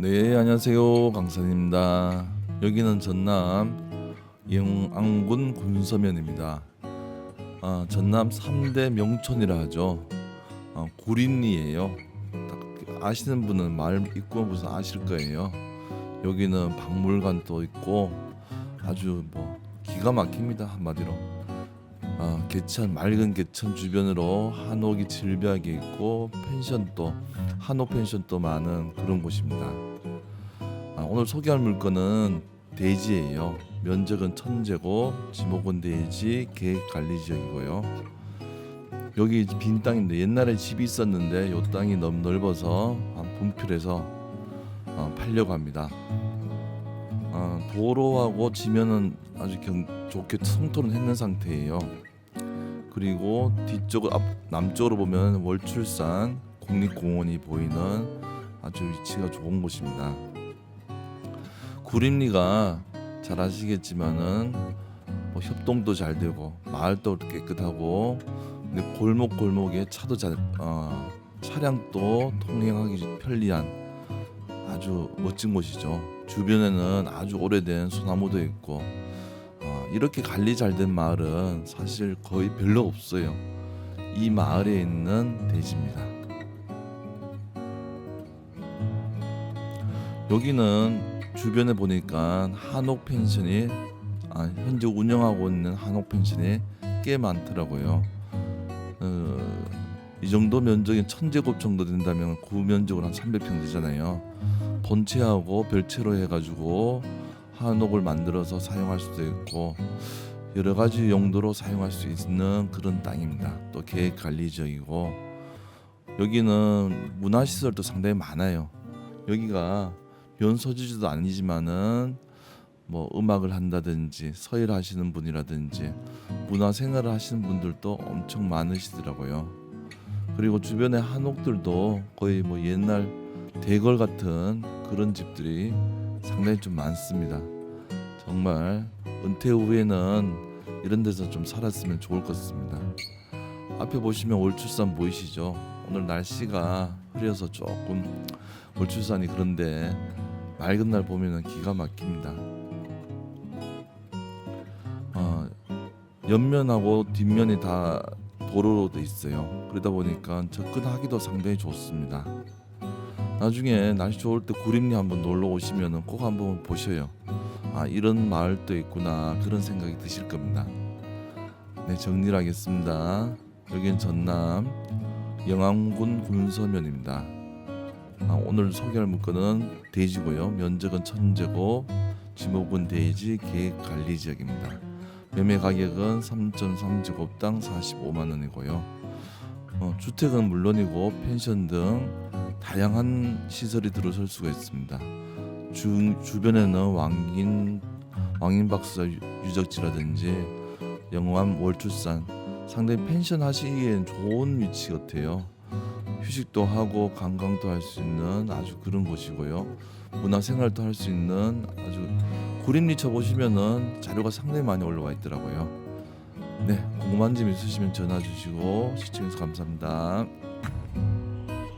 네, 안녕하세요. 강산입니다. 여기는 전남 영안군 군서면입니다. 아, 전남 3대 명촌이라 하죠. 아, 구린리예요. 딱 아시는 분은 말 입고 보서 아실 거예요. 여기는 박물관도 있고 아주 뭐 기가 막힙니다 한마디로. 아, 개천 맑은 개천 주변으로 한옥이 질비하게 있고 펜션도 한옥 펜션도 많은 그런 곳입니다. 아, 오늘 소개할 물건은 대지예요. 면적은 천제고 지목은 대지 계획 관리 지역이고요. 여기 빈 땅인데 옛날에 집이 있었는데 요 땅이 너무 넓어서 한 분필해서 어, 팔려고 합니다. 어, 도로하고 지면은 아주 경, 좋게 성토는 했는 상태예요. 그리고 뒤쪽 앞 남쪽으로 보면 월출산 국립공원이 보이는 아주 위치가 좋은 곳입니다. 구림리가 잘 아시겠지만은 뭐 협동도 잘 되고 마을도 깨끗하고 근데 골목 골목에 차도 잘 어, 차량도 통행하기 편리한 아주 멋진 곳이죠. 주변에는 아주 오래된 소나무도 있고 어, 이렇게 관리 잘 된 마을은 사실 거의 별로 없어요. 이 마을에 있는 대지입니다. 여기는 주변에 보니까 한옥 펜션이 아, 현재 운영하고 있는 한옥 펜션이 꽤 많더라고요. 어, 이 정도 면적이 천제곱 정도 된다면 구 면적으로 한 300평 되잖아요. 본체하고 별채로 해가지고 한옥을 만들어서 사용할 수도 있고 여러 가지 용도로 사용할 수 있는 그런 땅입니다. 또 계획 관리 지역이고 여기는 문화 시설도 상당히 많아요. 여기가 면소지지도 아니지만은 뭐 음악을 한다든지 서일 하시는 분이라든지 문화 생활을 하시는 분들도 엄청 많으시더라고요. 그리고 주변에 한옥들도 거의 뭐 옛날 대걸 같은 그런 집들이 상당히 좀 많습니다. 정말 은퇴 후에는 이런 데서 좀 살았으면 좋을 것 같습니다. 앞에 보시면 월출산 보이시죠? 오늘 날씨가 흐려서 조금 월출산이 그런데 맑은 날 보면은 기가 막힙니다. 어, 옆면하고 뒷면이 다 도로로 돼 있어요. 그러다 보니까 접근하기도 상당히 좋습니다. 나중에 날씨 좋을 때 구림리 한번 놀러 오시면은 꼭 한번 보셔요. 아 이런 마을도 있구나 그런 생각이 드실 겁니다. 네 정리를 하겠습니다. 여기는 전남 영암군 군서면입니다. 아, 오늘 소개할 물건은 대지고요. 면적은 천제고 지목은 대지 계획 관리 지역입니다. 매매 가격은 3.3제곱당 45만 원이고요. 어, 주택은 물론이고 펜션 등 다양한 시설이 들어설 수가 있습니다. 주, 주변에는 왕인 왕인 박사 유- 유적지라든지 영암 월출산 상당히 펜션 하시기엔 좋은 위치 같아요. 휴식도 하고 관광도 할 수 있는 아주 그런 곳이고요. 문화 생활도 할 수 있는 아주 구림리 쳐 보시면은 자료가 상당히 많이 올라와 있더라고요. 네, 궁금한 점 있으시면 전화 주시고 시청해서 감사합니다.